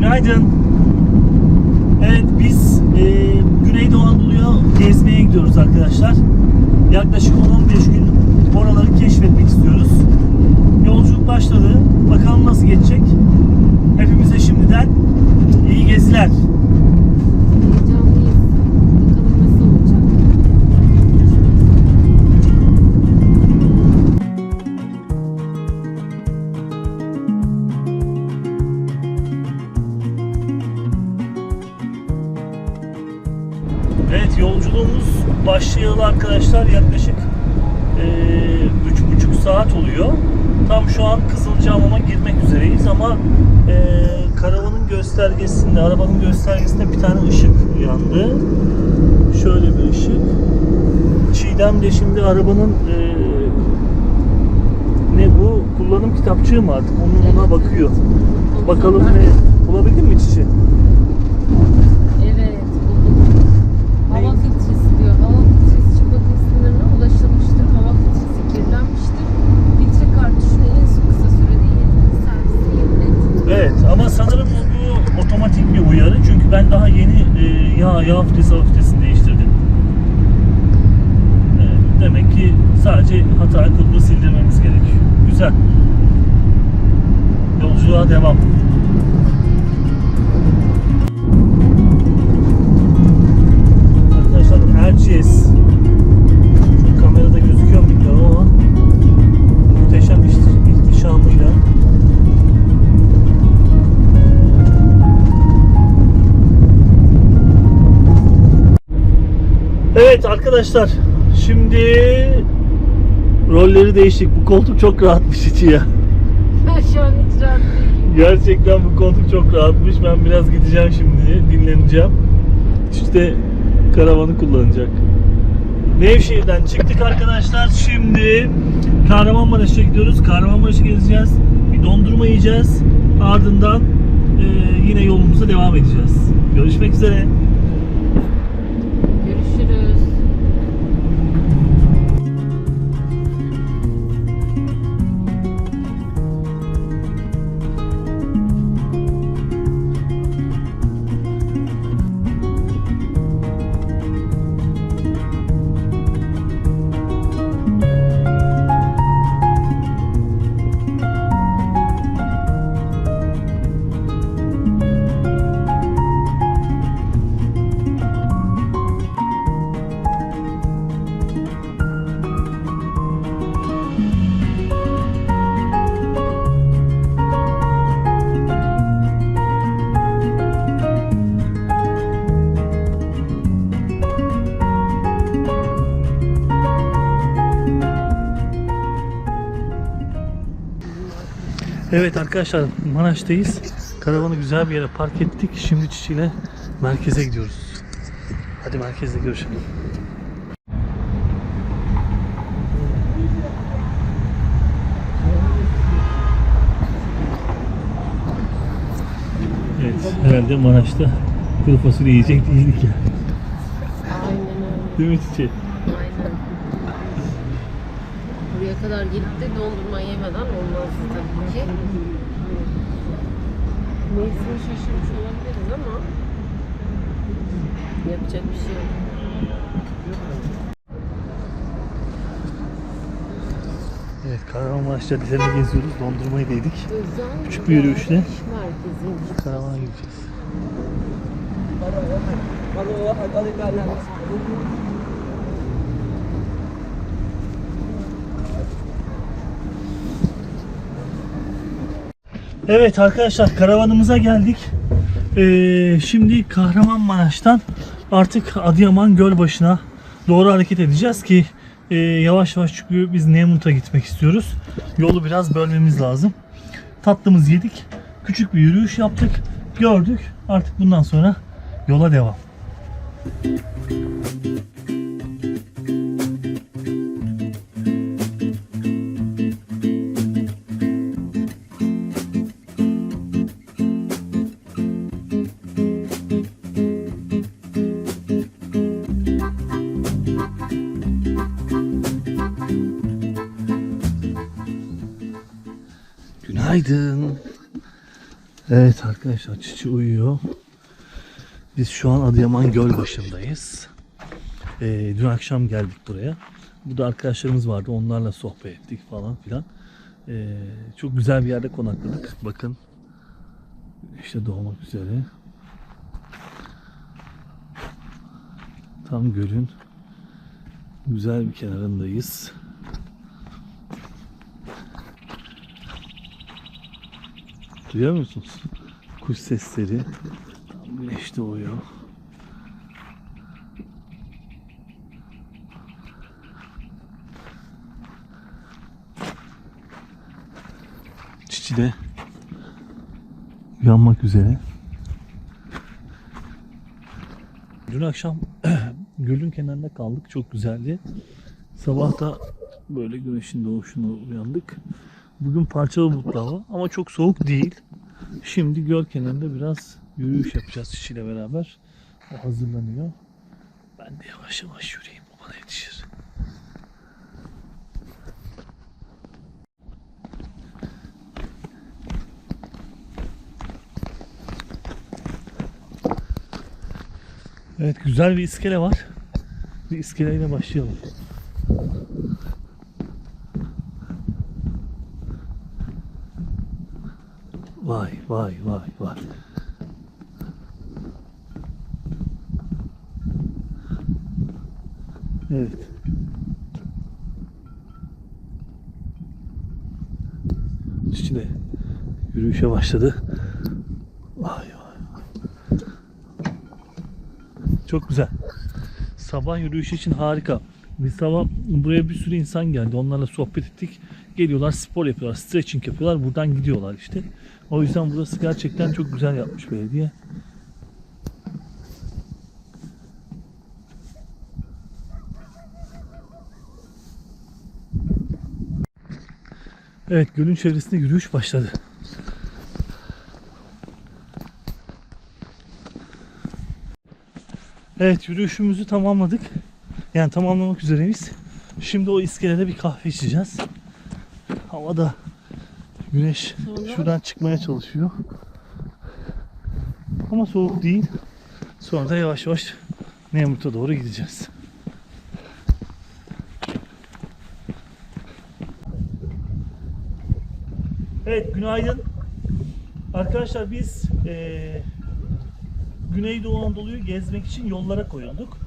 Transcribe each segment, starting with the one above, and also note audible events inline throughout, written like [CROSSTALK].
Günaydın. Evet biz e, Güneydoğu Anadolu'ya gezmeye gidiyoruz arkadaşlar. Yaklaşık 10-15 gün oraları keşfetmek istiyoruz. Yolculuk başladı. Bakalım nasıl geçecek. Hepimize şimdiden iyi geziler. Başlayalı arkadaşlar yaklaşık üç buçuk saat oluyor. Tam şu an Kızılcahamam'a girmek üzereyiz ama eee, karavanın göstergesinde, arabanın göstergesinde bir tane ışık yandı. Şöyle bir ışık. Çiğdem de şimdi arabanın eee, ne bu? Kullanım kitapçığı mı artık? Onun ona bakıyor. Bakalım ne? Bulabildin mi çiçeği? Evet. buldum. Hava filtresi diyor. Hava filtresi çıkma sınırına ulaşılmıştır. Hava filtresi kirlenmiştir. Filtre kartuşunu en son kısa sürede yetkili servise yenilet. Evet ama sanırım bu otomatik bir uyarı çünkü ben daha yeni e, yağ yağ filtresi hava filtresini değiştirdim. Evet, demek ki sadece hata kodunu sildirmemiz gerekiyor. Güzel. Yolculuğa devam. Arkadaşlar Erciyes. Şu kamerada gözüküyor mu bilmiyorum ama muhteşem iht- ihtişamıyla Evet arkadaşlar şimdi rolleri değiştik. Bu koltuk çok rahatmış içi ya. Ben şu an hiç rahat değilim. Gerçekten bu koltuk çok rahatmış. Ben biraz gideceğim şimdi dinleneceğim. İşte karavanı kullanacak. Nevşehir'den çıktık arkadaşlar. Şimdi Kahramanmaraş'a gidiyoruz. Kahramanmaraş'ı gezeceğiz. Bir dondurma yiyeceğiz. Ardından e, yine yolumuza devam edeceğiz. Görüşmek üzere. Evet arkadaşlar Maraş'tayız. Karavanı güzel bir yere park ettik. Şimdi Çiçi ile merkeze gidiyoruz. Hadi merkezde görüşelim. Evet herhalde Maraş'ta kuru fasulye yiyecek değildik ya. Değil mi Çiçi? Aynen. Buraya kadar de dondurma yemeden olmazdı tabii ki. Mevsimi şaşırmış olabiliriz ama yapacak bir şey yok. Evet Kahramanmaraş caddelerini geziyoruz. Dondurmayı da yedik. Özel Küçük bir yürüyüşle. Karavana gideceğiz. Evet arkadaşlar karavanımıza geldik. Ee, şimdi Kahramanmaraş'tan artık Adıyaman Gölbaşı'na doğru hareket edeceğiz ki e, yavaş yavaş çünkü biz Nemrut'a gitmek istiyoruz. Yolu biraz bölmemiz lazım. Tatlımızı yedik. Küçük bir yürüyüş yaptık. Gördük. Artık bundan sonra yola devam. Günaydın. Evet arkadaşlar Çiçi uyuyor. Biz şu an Adıyaman Gölbaşı'ndayız. Ee, dün akşam geldik buraya. Burada arkadaşlarımız vardı. Onlarla sohbet ettik falan filan. Ee, çok güzel bir yerde konakladık. Bakın. işte doğmak üzere. Tam gölün güzel bir kenarındayız. Duyuyor musunuz? Kuş sesleri. Güneş doğuyor. Çiçi de uyanmak üzere. Dün akşam [CLEARS THROAT] gölün kenarında kaldık. Çok güzeldi. Sabah da böyle güneşin doğuşuna uyandık. Bugün parçalı bulutlu hava ama çok soğuk değil. Şimdi göl kenarında biraz yürüyüş yapacağız Çiçi'yle beraber. O hazırlanıyor. Ben de yavaş yavaş yürüyeyim. O bana yetişir. Evet güzel bir iskele var. Bir iskeleyle başlayalım. Vay vay vay vay. Evet. De yürüyüşe başladı. Vay vay. Çok güzel. Sabah yürüyüşü için harika. Biz sabah buraya bir sürü insan geldi. Onlarla sohbet ettik. Geliyorlar spor yapıyorlar. Stretching yapıyorlar. Buradan gidiyorlar işte. O yüzden burası gerçekten çok güzel yapmış belediye. Evet gölün çevresinde yürüyüş başladı. Evet yürüyüşümüzü tamamladık. Yani tamamlamak üzereyiz. Şimdi o iskelede bir kahve içeceğiz. Havada güneş şuradan çıkmaya çalışıyor. Ama soğuk değil. Sonra da yavaş yavaş Nemrut'a doğru gideceğiz. Evet günaydın. Arkadaşlar biz eee Güneydoğu Anadolu'yu gezmek için yollara koyulduk.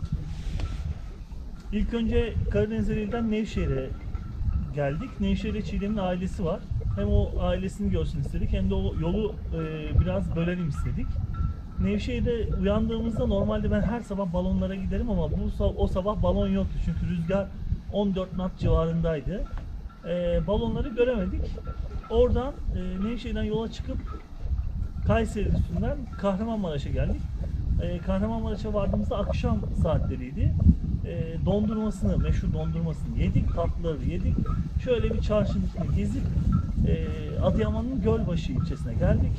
İlk önce Karadeniz Nevşehir'e geldik. Nevşehir'de Çiğdem'in ailesi var. Hem o ailesini görsün istedik hem de o yolu e, biraz bölelim istedik. Nevşehir'de uyandığımızda normalde ben her sabah balonlara giderim ama bu o sabah balon yoktu çünkü rüzgar 14 knot civarındaydı. E, balonları göremedik. Oradan e, Nevşehir'den yola çıkıp Kayseri üstünden Kahramanmaraş'a geldik. Ee, Kahramanmaraş'a vardığımızda akşam saatleriydi. Ee, dondurmasını, meşhur dondurmasını yedik, tatlıları yedik. Şöyle bir çarşının içinde gezip e, Adıyaman'ın Gölbaşı ilçesine geldik.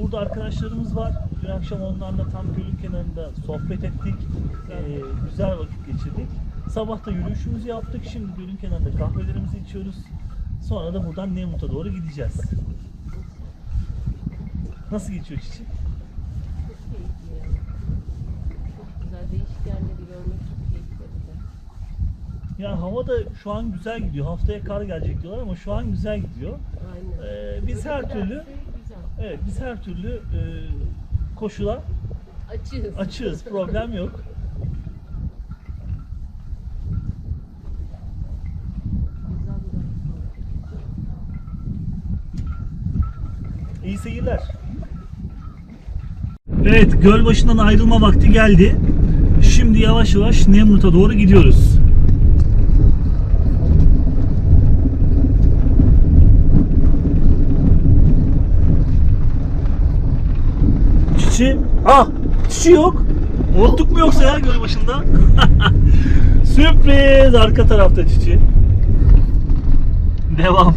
Burada arkadaşlarımız var. Dün akşam onlarla tam gölün kenarında sohbet ettik. Ee, güzel vakit geçirdik. Sabah da yürüyüşümüzü yaptık. Şimdi gölün kenarında kahvelerimizi içiyoruz. Sonra da buradan Nemrut'a doğru gideceğiz. Nasıl geçiyor Çiçek? Çok keyifli ya. Çok güzel değişik yerleri görmek çok keyifli. Bir de. Ya hava da şu an güzel gidiyor. Haftaya kar gelecek diyorlar ama şu an güzel gidiyor. Aynen. Ee, biz her türlü evet biz her türlü e, koşula Açığız. açığız. Problem yok. İyi seyirler. Evet, göl başından ayrılma vakti geldi. Şimdi yavaş yavaş Nemrut'a doğru gidiyoruz. Çiçi, ah, çiçi yok. Unuttuk mu yoksa ya göl başında? [LAUGHS] Sürpriz arka tarafta çiçi. Devam.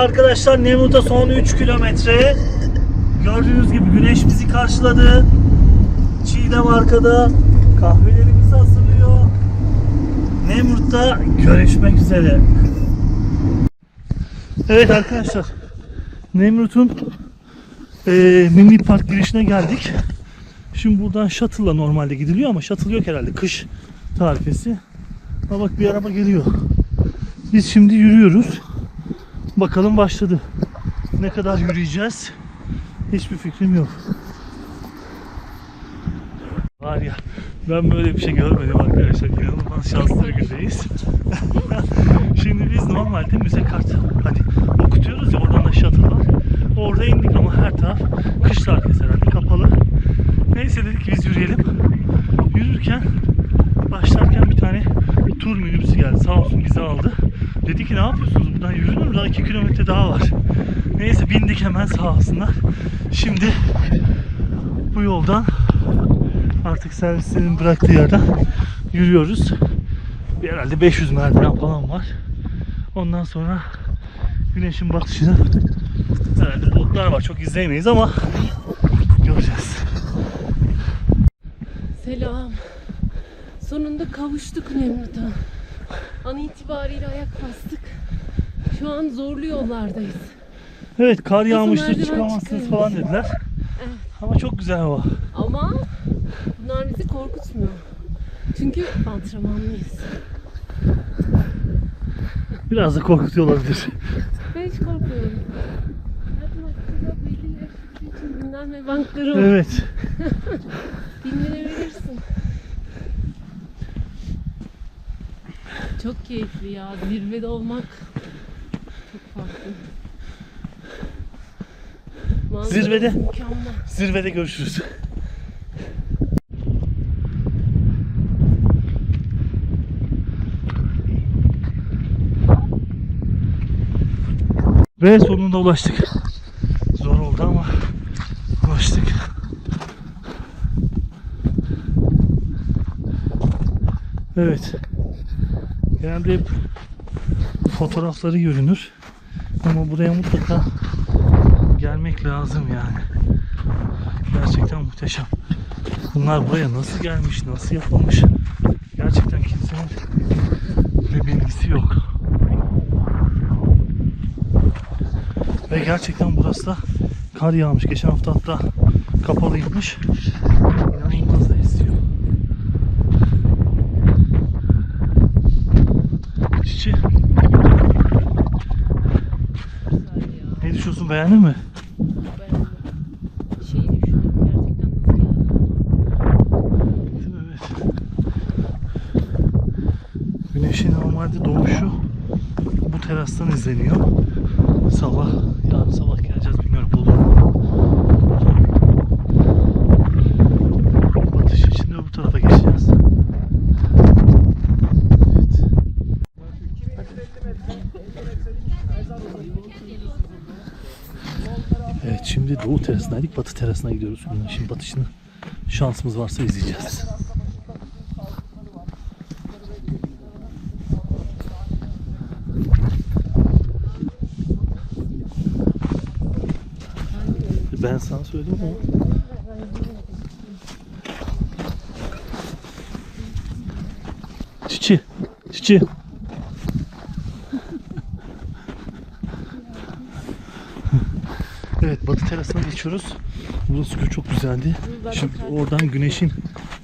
Arkadaşlar Nemrut'a son 3 kilometre. Gördüğünüz gibi güneş bizi karşıladı. Çiğdem arkada. Kahvelerimizi hazırlıyor. Nemrut'ta görüşmek üzere. Evet arkadaşlar. Nemrut'un eee mini park girişine geldik. Şimdi buradan shuttle'la normalde gidiliyor ama shuttle yok herhalde. Kış tarifesi. Ha bak bir araba geliyor. Biz şimdi yürüyoruz. Bakalım başladı. Ne kadar yürüyeceğiz? Hiçbir fikrim yok. Var ya ben böyle bir şey görmedim arkadaşlar. İnanılmaz şanslı bir gündeyiz. Şimdi biz normalde müze kart hani okutuyoruz ya oradan da shuttle var. Orada indik ama her taraf kış tarifesi herhalde kapalı. Neyse dedik ki biz yürüyelim. Yürürken başlarken bir tane tur minibüsü geldi. Sağ olsun bizi aldı. Dedi ki ne yapıyorsunuz buradan yürünür mü? Daha 2 kilometre daha var. Neyse bindik hemen olsunlar. Şimdi bu yoldan artık servislerin bıraktığı yerden yürüyoruz. Bir herhalde 500 merdiven falan var. Ondan sonra güneşin batışını herhalde bulutlar var. Çok izleyemeyiz ama göreceğiz. Selam. Sonunda kavuştuk Nemrut'a. An itibariyle ayak bastık. Şu an zorlu yollardayız. Evet kar yağmıştır merdiven çıkamazsınız çıkıyoruz. falan dediler. Ama çok güzel hava. Ama bunlar bizi korkutmuyor. Çünkü antrenmanlıyız. Biraz da korkutuyor olabilir. Ben hiç korkmuyorum. Zaten aslında belli yaşlı için dinlenme bankları var. Evet. [LAUGHS] Dinlenebilirsin. Çok keyifli ya. Zirvede olmak çok farklı. Zirvede. Mükemmel. Zirvede görüşürüz. Ve sonunda ulaştık. Zor oldu ama ulaştık. Evet. Genelde hep fotoğrafları görünür. Ama buraya mutlaka gelmek lazım yani. Gerçekten muhteşem. Bunlar buraya nasıl gelmiş, nasıl yapılmış? Gerçekten kimsenin bir bilgisi yok. Ve gerçekten burası da kar yağmış. Geçen hafta hatta kapalıymış. İnanılmaz da esiyor. Çiçi, ne düşünüyorsun? Beğendin mi? Beğendim. Şeyi düşündüm. Gerçekten nasıl geldi? Evet. Güneşin normalde doğuşu bu terastan izleniyor. Sabah, yarın sabah geleceğiz bilmiyorum olur? Batış için de bu tarafa geçeceğiz. Evet. Evet şimdi doğu terasındaydık. Batı terasına gidiyoruz. Güneşin batışını şansımız varsa izleyeceğiz. Ben sana söyledim ama. Çiçi, çiçi. [LAUGHS] Evet, batı terasına geçiyoruz. Burası çok güzeldi. Şimdi oradan güneşin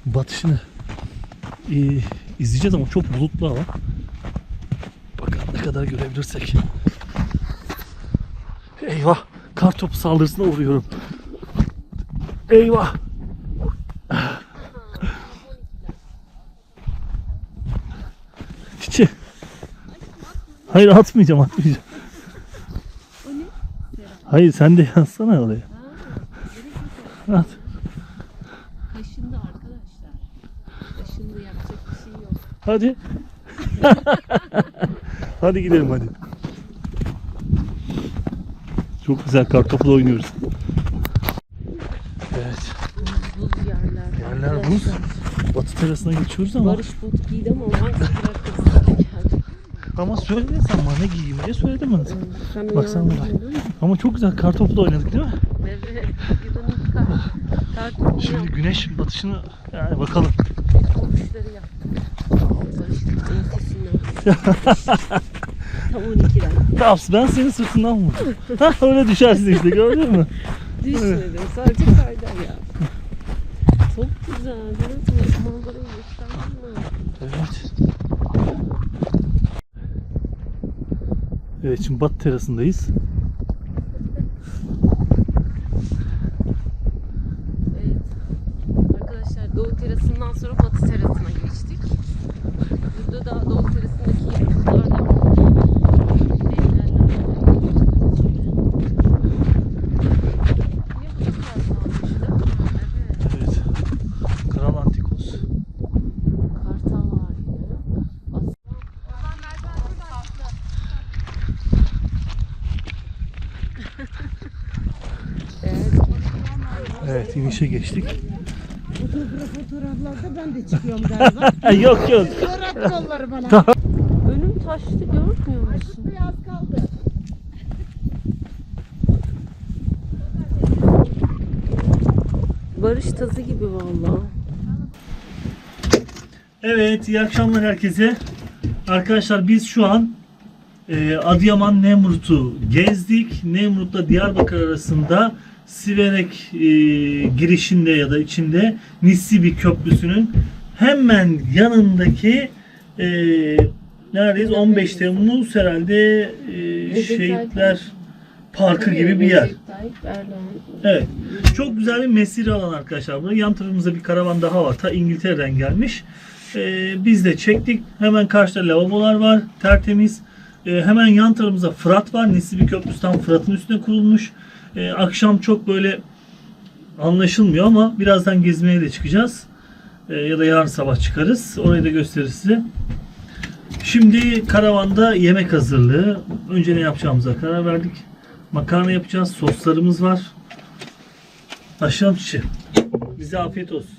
batışını e, izleyeceğiz ama çok bulutlu hava. Bakalım ne kadar görebilirsek. Eyvah! Kar topu saldırısına uğruyorum. Eyvah! Çiçi. Hayır atmayacağım atmayacağım. Hayır sen de yazsana oraya. At. Kaşındı arkadaşlar. Kaşındı yapacak bir şey yok. Hadi. [LAUGHS] hadi gidelim hadi. Çok güzel kartopla oynuyoruz. Evet. Buz yerler. Yerler buz. Batı terasına geçiyoruz ama. Barış bot giydi ama Mars Ama söyledin sen bana ne giyeyim diye söyledim bana. Evet, Bak sen buraya. Ama çok güzel kartopla oynadık değil mi? Evet. Kartopla Şimdi güneş batışını yani bakalım. Komşuları yaptık. Barış'ın ötesinden. [LAUGHS] 12 ben senin sırtından vurdum. ha öyle düşersin işte gördün mü? Düşmedim. Sadece kaydan ya. Çok güzel. Evet. Evet şimdi Bat terasındayız. İnişe geçtik. Fotoğraflarda ben de çıkıyorum galiba. [LAUGHS] yok yok. Fotoğraf yolları bana. [LAUGHS] Önüm taştı görmüyor musun? Biraz kaldı. Barış tazı gibi vallahi. Evet iyi akşamlar herkese. Arkadaşlar biz şu an e, Adıyaman Nemrut'u gezdik. Nemrut'la Diyarbakır arasında Siverek e, girişinde ya da içinde Nissibi Köprüsü'nün hemen yanındaki e, neredeyiz? 15 Temmuz herhalde e, Şehitler Parkı gibi bir yer. Evet. Çok güzel bir mesire alan arkadaşlar. Burada yan tarafımızda bir karavan daha var. Ta İngiltere'den gelmiş. Ee, biz de çektik. Hemen karşıda lavabolar var. Tertemiz. Ee, hemen yan tarafımızda Fırat var. Nisibi Köprüsü tam Fırat'ın üstüne kurulmuş. Ee, akşam çok böyle anlaşılmıyor ama birazdan gezmeye de çıkacağız. Ee, ya da yarın sabah çıkarız. Orayı da gösteririz size. Şimdi karavanda yemek hazırlığı. Önce ne yapacağımıza karar verdik. Makarna yapacağız. Soslarımız var. Başlayalım çiçeği. Bize afiyet olsun.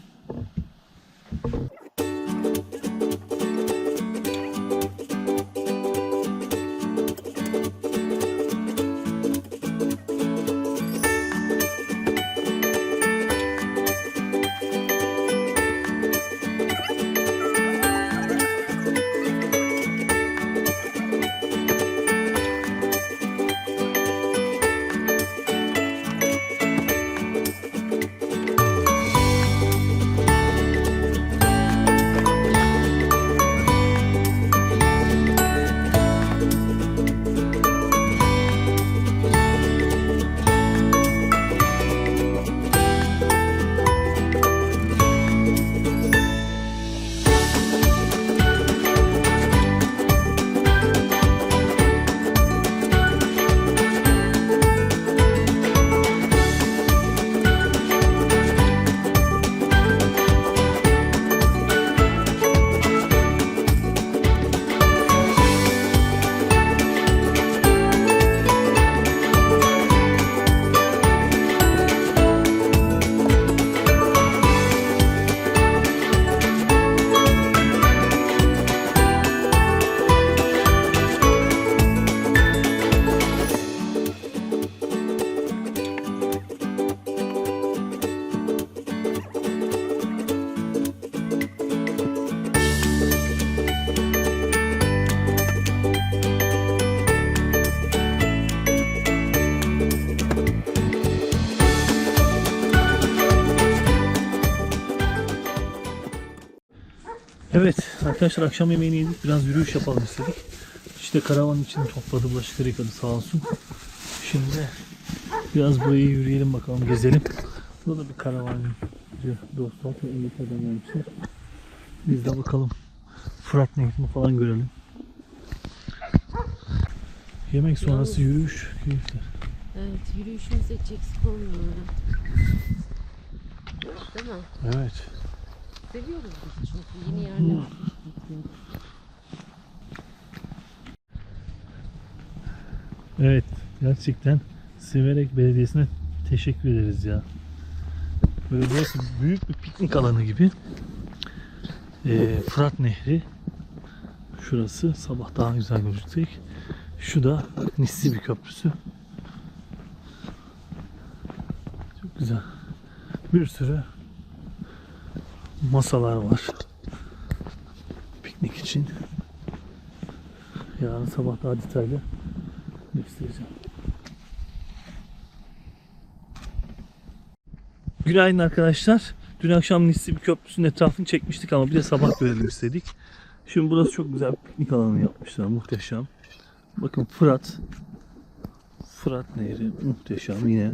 Arkadaşlar akşam yemeğini yedik. Biraz yürüyüş yapalım istedik. İşte karavanın için topladı bulaşıkları yıkadı sağ olsun. Şimdi biraz burayı yürüyelim bakalım gezelim. Burada da bir karavancı dostlar İngiltere'den gelmişler. Biz de bakalım Fırat Nehri'ni falan görelim. Yemek sonrası yürüyüş keyifli. Evet yürüyüşümüz hiç eksik olmuyor. Değil mi? Evet. Seviyoruz biz çünkü yeni yerler. Evet gerçekten Siverek Belediyesi'ne teşekkür ederiz ya. Böyle burası büyük bir piknik alanı gibi. Ee, Fırat Nehri. Şurası sabah daha güzel gözükecek. Şu da Nissibi Köprüsü. Çok güzel. Bir sürü masalar var. Piknik için. Yarın sabah daha detaylı göstereceğim. Günaydın arkadaşlar. Dün akşam Nissibi Köprüsü'nün etrafını çekmiştik ama bir de sabah görelim istedik. Şimdi burası çok güzel bir piknik alanı yapmışlar. Muhteşem. Bakın Fırat. Fırat Nehri muhteşem yine.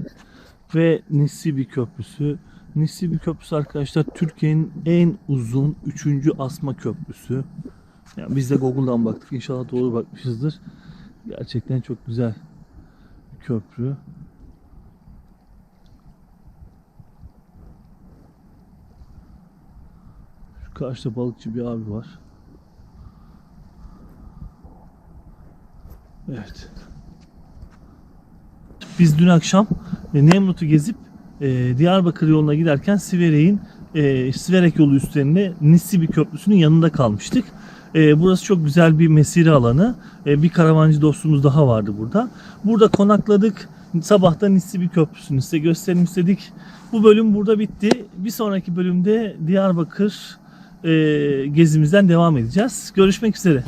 Ve Nissibi Köprüsü. Nissibi Köprüsü arkadaşlar Türkiye'nin en uzun 3. asma köprüsü. Yani biz de Google'dan baktık. İnşallah doğru bakmışızdır. Gerçekten çok güzel bir köprü. Şu karşıda balıkçı bir abi var. Evet. Biz dün akşam e, Nemrut'u gezip e, Diyarbakır yoluna giderken Siverek'in e, Siverek yolu üstlerinde Nissibi Köprüsü'nün yanında kalmıştık. E, burası çok güzel bir mesire alanı. E, bir karavancı dostumuz daha vardı burada. Burada konakladık. Sabahta Nissibi Köprüsü'nü size gösterelim istedik. Bu bölüm burada bitti. Bir sonraki bölümde Diyarbakır e, gezimizden devam edeceğiz. Görüşmek üzere.